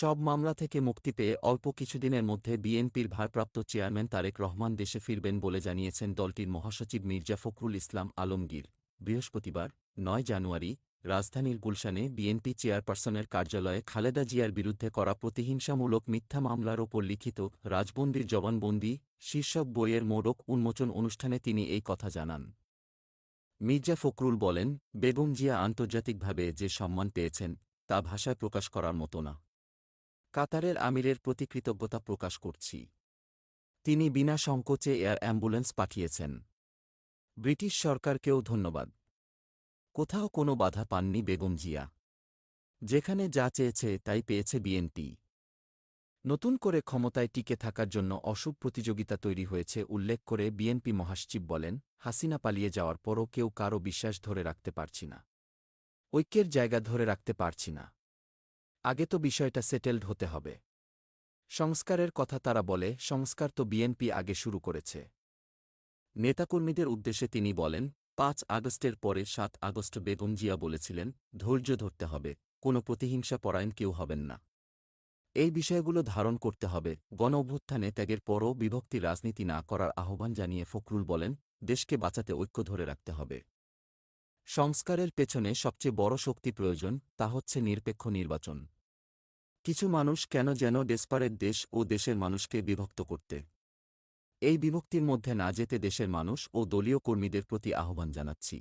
সব মামলা থেকে মুক্তি পেয়ে অল্প কিছুদিনের মধ্যে বিএনপির ভারপ্রাপ্ত চেয়ারম্যান তারেক রহমান দেশে ফিরবেন বলে জানিয়েছেন দলটির মহাসচিব মির্জা ফখরুল ইসলাম আলমগীর। বৃহস্পতিবার, নয় জানুয়ারি, রাজধানীর গুলশানে বিএনপি চেয়ারপারসনের কার্যালয়ে খালেদা জিয়ার বিরুদ্ধে করা প্রতিহিংসামূলক মিথ্যা মামলার ওপর লিখিত রাজবন্দির জবানবন্দি, শীর্ষক বইয়ের মোড়ক উন্মোচন অনুষ্ঠানে তিনি এই কথা জানান। মির্জা ফখরুল বলেন, বেগম জিয়া আন্তর্জাতিকভাবে যে সম্মান পেয়েছেন, তা ভাষায় প্রকাশ করার মতো না। কাতারের আমিরের প্রতি কৃতজ্ঞতা প্রকাশ করছি। তিনি বিনা সংকোচে এয়ার অ্যাম্বুলেন্স পাঠিয়েছেন। ব্রিটিশ সরকারকেও ধন্যবাদ। কোথাও কোনো বাধা পাননি বেগম জিয়া। যেখানে যা চেয়েছে তাই পেয়েছে বিএনপি। নতুন করে ক্ষমতায় টিকে থাকার জন্য অশুভ প্রতিযোগিতা তৈরি হয়েছে উল্লেখ করে বিএনপি মহাসচিব বলেন, হাসিনা পালিয়ে যাওয়ার পরও কেউ কারও বিশ্বাস ধরে রাখতে পারছি না। ঐক্যের জায়গা ধরে রাখতে পারছি না। আগে তো বিষয়টা সেটেলড হতে হবে। সংস্কারের কথা তারা বলে, সংস্কার তো বিএনপি আগে শুরু করেছে। নেতাকর্মীদের উদ্দেশ্যে তিনি বলেন, পাঁচ আগস্টের পরে সাত আগস্ট বেগম জিয়া বলেছিলেন, ধৈর্য ধরতে হবে, কোনো প্রতিহিংসা পরায়ণ কেউ হবেন না। এই বিষয়গুলো ধারণ করতে হবে গণ অভ্যুত্থানে ত্যাগের পরও বিভক্তি রাজনীতি না করার আহ্বান জানিয়ে ফখরুল বলেন, দেশকে বাঁচাতে ঐক্য ধরে রাখতে হবে। সংস্কারের পেছনে সবচেয়ে বড় শক্তি প্রয়োজন, তা হচ্ছে নিরপেক্ষ নির্বাচন। কিছু মানুষ কেন যেন ডেসপারের দেশ ও দেশের মানুষকে বিভক্ত করতে। এই বিভক্তির মধ্যে না যেতে দেশের মানুষ ও দলীয় কর্মীদের প্রতি আহ্বান জানাচ্ছি।